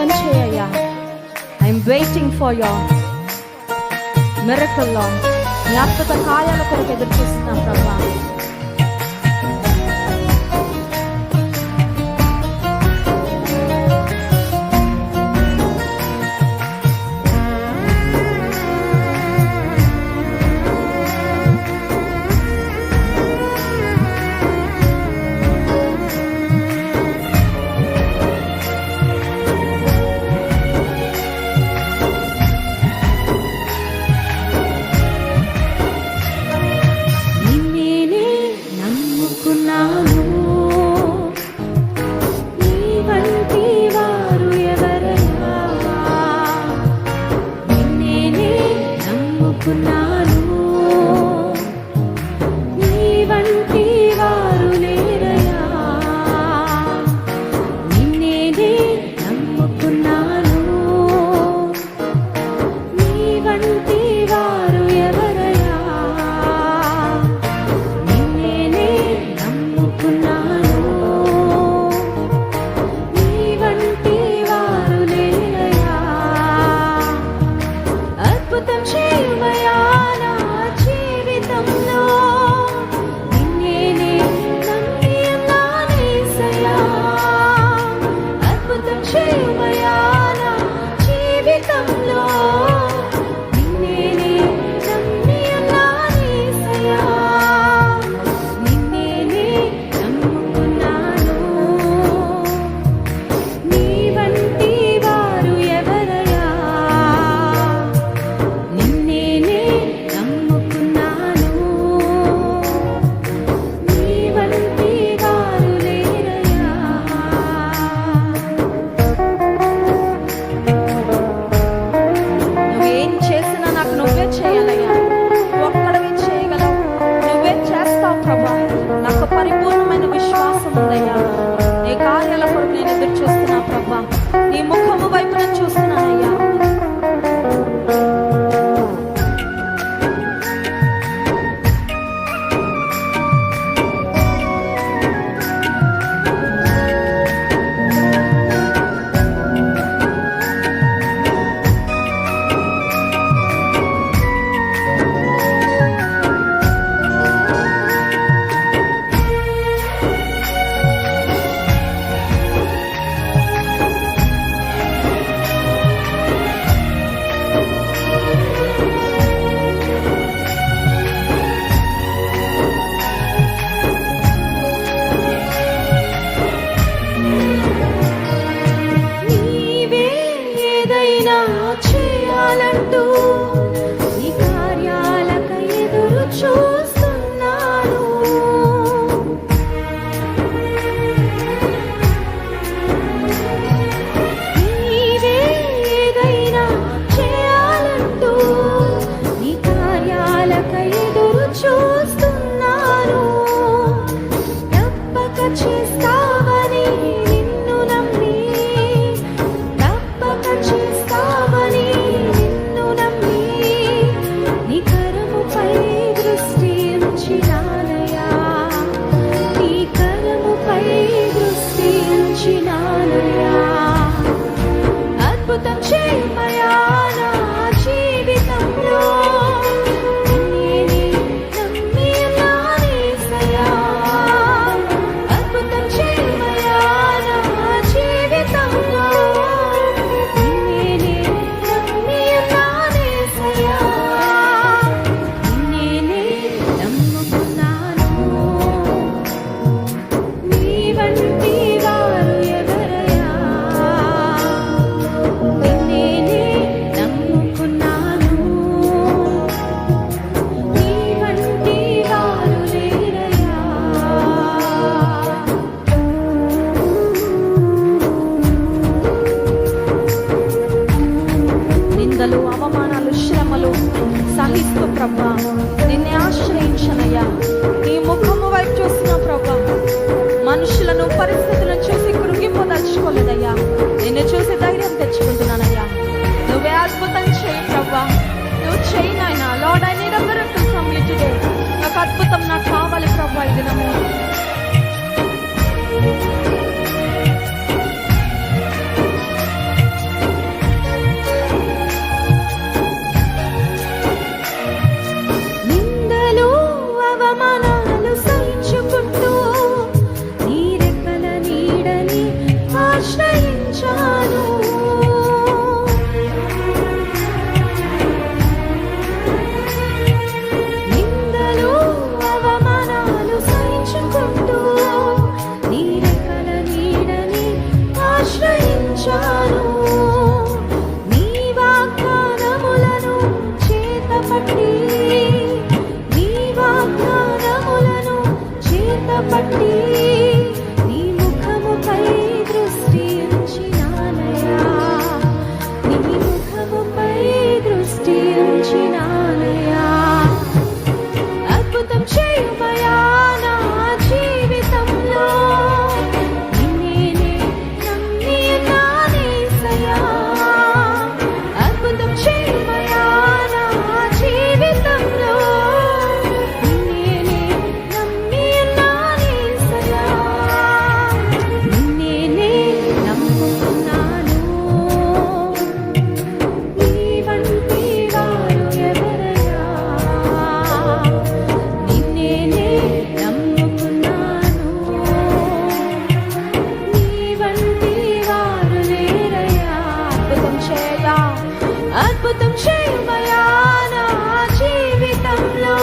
పని చేయ్యా I'm waiting for your మిరకల్లో జ్ఞాపక కార్యాల కొరకు ఎదురు చూస్తున్నాం ప్రభా. చేయాలంటూ నీ కార్యాలకు ఎదురు చూ నిందలు అవమానాలు శ్రమలు సహిస్తు ప్రభా. నిన్నే ఆశ్రయించనయ్యా. నీ ముఖము వైపు చూసిన ప్రభా. మనుషులను పరిస్థితులను చూసి కృంగిపోదలుచుకోలేదయ్యా నిన్ను చూసి ధైర్యం తెచ్చుకుంటున్నానయ్యా. నువ్వే అద్భుతం చేయి ప్రభా. నువ్వు చేయి నాయన. లార్డ్ అయిన నీడ్ నాకు అద్భుతం నాకు కావాలి ప్రభా ఈ దినము. Krishna. శైవయాన జీవితంలో.